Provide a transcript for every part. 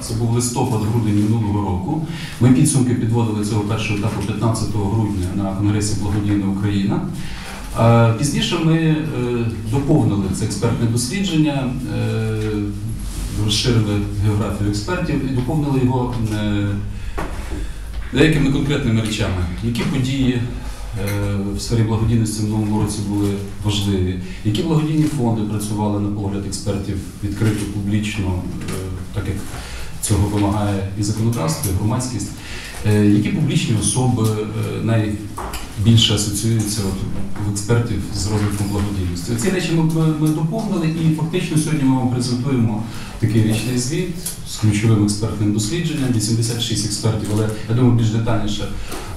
Це був листопад-грудень минулого року. Ми підсумки підводили цього першого етапу 15 грудня на Конгресі Благодійна Україна. Е, Пізніше ми е, доповнили це експертне дослідження, е, розширили географію експертів і доповнили його деякими конкретними речами. Які події в сфері благодійності в минулому році були важливі? Які благодійні фонди працювали на погляд експертів відкрито, публічно, так як цього вимагає і законодавство, і громадськість? Е, Які публічні особи е, найбільше асоціюються в експертів з розвитком благодійності? Ці речі ми, ми доповнили і фактично сьогодні ми вам презентуємо такий річний звіт з ключовим експертним дослідженням, 86 експертів, але я думаю, більш детальніше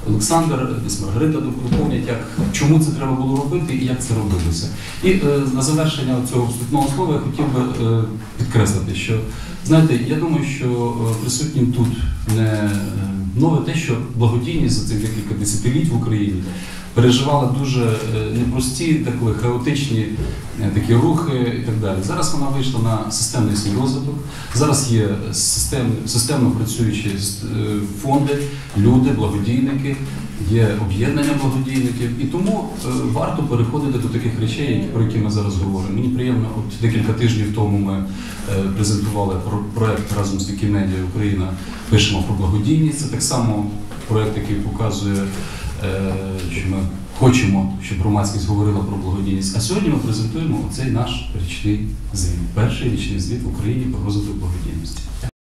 Олександр, десь Маргарита доповнять, як чому це треба було робити і як це робилося. І е, на завершення цього вступного слова я хотів би е, підкреслити, що знаєте, я думаю, що е, присутнім тут не е, нове те, що благодійність за цих декілька десятиліть в Україні переживала дуже е, непрості, такі хаотичні е, такі рухи і так далі. Зараз вона вийшла на системний свій розвиток. Зараз є систем, системно працюючі е, фонди, люди, благодійники, є об'єднання благодійників, і тому варто переходити до таких речей, про які ми зараз говоримо. Мені приємно, от декілька тижнів тому ми презентували про проект разом з Вікімедіа Україна. Пишемо про благодійність. Це так само проект, який показує, що ми хочемо, щоб громадськість говорила про благодійність. А сьогодні ми презентуємо оцей наш річний звіт, перший річний звіт в Україні про розвиток благодійності.